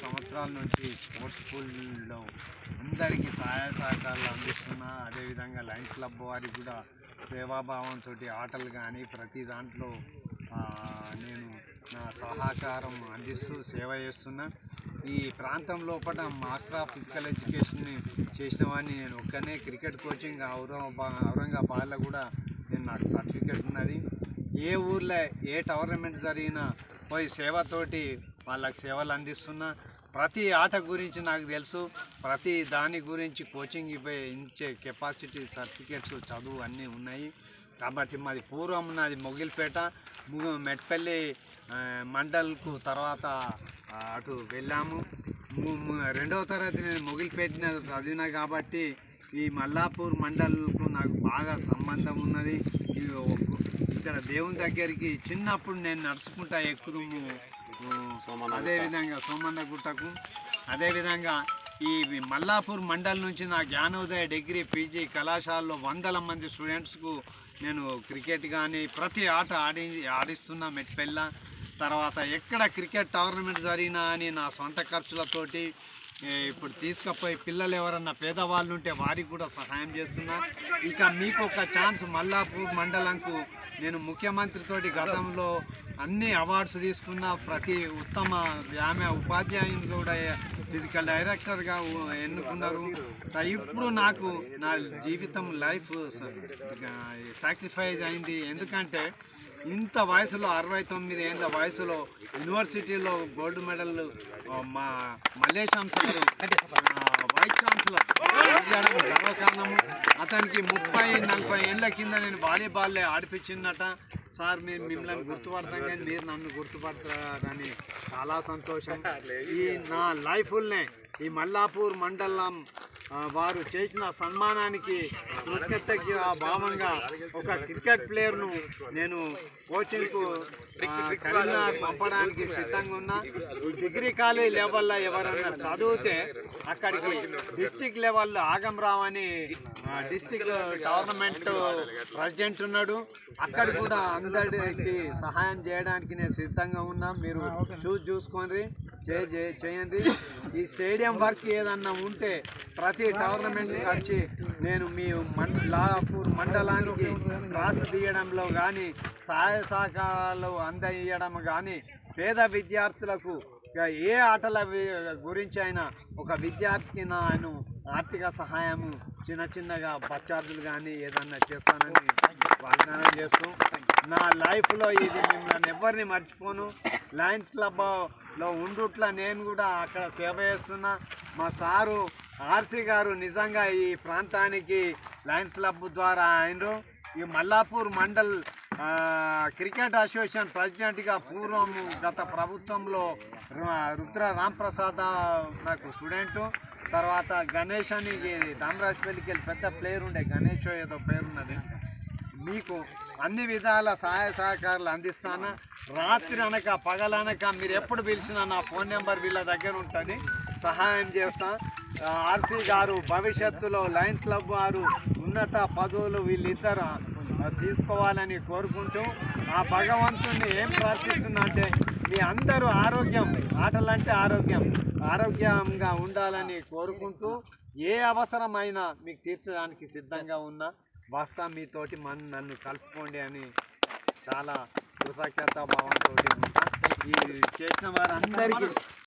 సంవత్సరాల నుంచి స్పోర్ట్స్ స్కూల్లో అందరికీ సహాయ సహకారాలు అందిస్తున్న. అదేవిధంగా లయన్స్ క్లబ్ వారికి కూడా సేవాభావంతో ఆటలు కానీ ప్రతి దాంట్లో నేను నా సహకారం అందిస్తూ సేవ చేస్తున్నా. ఈ ప్రాంతం లోపల మాస్టర్ ఆఫ్ ఫిజికల్ ఎడ్యుకేషన్ చేసిన వాడిని నేను ఒక్కనే. క్రికెట్ కోచింగ్ ఔరంగాబా ఔరంగాబాద్లో కూడా నేను నాకు సర్టిఫికేట్ ఉన్నది. ఏ ఊర్లో ఏ టోర్నమెంట్ జరిగినా పోయి సేవతోటి వాళ్ళకి సేవలు అందిస్తున్నా ప్రతి ఆట గురించి నాకు తెలుసు. ప్రతి దాని గురించి కోచింగ్ ఇవ్వే ఇచ్చే కెపాసిటీ సర్టిఫికేట్స్ చదువు అన్నీ ఉన్నాయి. కాబట్టి మాది పూర్వం నాది మొగిలిపేట మెట్పల్లి మండల్కు తర్వాత అటు వెళ్ళాము. రెండవ తరగతి నేను మొగిలిపేట చదివినా కాబట్టి ఈ మల్లాపూర్ మండల్కు నాకు బాగా సంబంధం ఉన్నది. ఇది ఇక్కడ దేవుని దగ్గరికి చిన్నప్పుడు నేను నడుచుకుంటా ఎక్కువ అదేవిధంగా సోమన్న గుట్టకు అదేవిధంగా ఈ మల్లాపూర్ మండల్ నుంచి నా జ్ఞానోదయ డిగ్రీ పీజీ కళాశాలలో వందల మంది స్టూడెంట్స్కు నేను క్రికెట్ కానీ ప్రతి ఆట ఆడి ఆడిస్తున్నా మెట్పెల్ల. తర్వాత ఎక్కడ క్రికెట్ టోర్నమెంట్ జరిగినా అని నా సొంత ఖర్చులతోటి ఇప్పుడు తీసుకుపోయి పిల్లలు ఎవరన్నా పేదవాళ్ళు ఉంటే వారికి కూడా సహాయం చేస్తున్నా. ఇక మీకు ఒక ఛాన్స్ మల్లాపూర్ మండలంకు నేను ముఖ్యమంత్రితోటి గతంలో అన్ని అవార్డ్స్ తీసుకున్న. ప్రతి ఉత్తమ ఆమె ఉపాధ్యాయుని కూడా ఫిజికల్ డైరెక్టర్గా ఎన్నుకున్నారు. ఇప్పుడు నాకు నా జీవితం లైఫ్ సాక్రిఫైజ్ అయింది. ఎందుకంటే ఇంత వయసులో అరవై తొమ్మిది ఏళ్ళ వయసులో యూనివర్సిటీలో గోల్డ్ మెడల్ మా మల్లేశం సార్ వైస్ ఛాన్సలర్. గర్వకారణము. అతనికి ముప్పై నలభై ఏళ్ళ కింద నేను వాలీబాల్ ఆడిపించినట. సార్ మీరు మిమ్మల్ని గుర్తుపడతాం కానీ మీరు నన్ను గుర్తుపడతారని చాలా సంతోషం. ఈ నా లైఫ్నే ఈ మల్లాపూర్ మండలం వారు చేసిన సన్మానానికి కృతజ్ఞత భావంగా ఒక క్రికెట్ ప్లేయర్ను నేను కోచింగ్కు కరీంనగర్ పంపడానికి సిద్ధంగా ఉన్నా. డిగ్రీ కాలేజ్ లెవెల్లో ఎవరన్నా చదివితే అక్కడికి డిస్టిక్ లెవెల్లో ఆగం రావని డిస్టిక్ టోర్నమెంట్ ప్రెసిడెంట్ ఉన్నాడు. అక్కడ కూడా అందరికి సహాయం చేయడానికి నేను సిద్ధంగా ఉన్నా. మీరు చూసి చూసుకోండి. చేయండి ఈ స్టేడియం వర్క్ ఏదన్నా ఉంటే ప్రతి టోర్నమెంట్కి వచ్చి నేను మీ మండ లాపూర్ మండలానికి క్రాస్ తీయడంలో కానీ సహాయ సహకారాలు అందజేయడం కానీ పేద విద్యార్థులకు ఏ ఆటల గురించి అయినా ఒక విద్యార్థికి నేను ఆర్థిక సహాయము చిన్న చిన్నగా బచ్చార్జులు కానీ ఏదన్నా చేస్తానని వాగ్దానం చేస్తూ నా లైఫ్లో ఇది మిమ్మల్ని ఎవరిని మర్చిపోను. లయన్స్ క్లబ్లో ఉండుట్లా నేను కూడా అక్కడ సేవ చేస్తున్నా. మా సారు ఆర్సీ గారు నిజంగా ఈ ప్రాంతానికి లయన్స్ క్లబ్ ద్వారా అయినరు. ఈ మల్లాపూర్ మండల్ క్రికెట్ అసోసియేషన్ ప్రెసిడెంట్గా పూర్వం గత ప్రభుత్వంలో రుద్ర రాంప్రసాద్ నాకు స్టూడెంటు. తర్వాత గణేష్ అని దామరాజపల్లికి వెళ్ళి పెద్ద ప్లేయర్ ఉండే. గణేష్ ఏదో పేరు ఉన్నది. మీకు అన్ని విధాల సహాయ సహకారాలు అందిస్తాను? రాత్రి అనక పగలనక మీరు ఎప్పుడు పిలిచినా నా ఫోన్ నెంబర్ వీళ్ళ దగ్గర ఉంటుంది. సహాయం చేస్తాను ఆర్సీ గారు భవిష్యత్తులో లయన్స్ క్లబ్ వారు ఉన్నత పదవులు వీళ్ళిద్దరు తీసుకోవాలని కోరుకుంటూ ఆ భగవంతుణ్ణి ఏం ప్రార్థిస్తున్నా అంటే మీ అందరూ ఆరోగ్యం ఆటలంటే ఆరోగ్యం. ఆరోగ్యంగా ఉండాలని కోరుకుంటూ ఏ అవసరమైనా మీకు తీర్చడానికి సిద్ధంగా ఉన్నా వస్తా మీతోటి మన నన్ను కలుపుకోండి అని చాలా కృతజ్ఞత భావంతో ఈ చేసిన వారందరికీ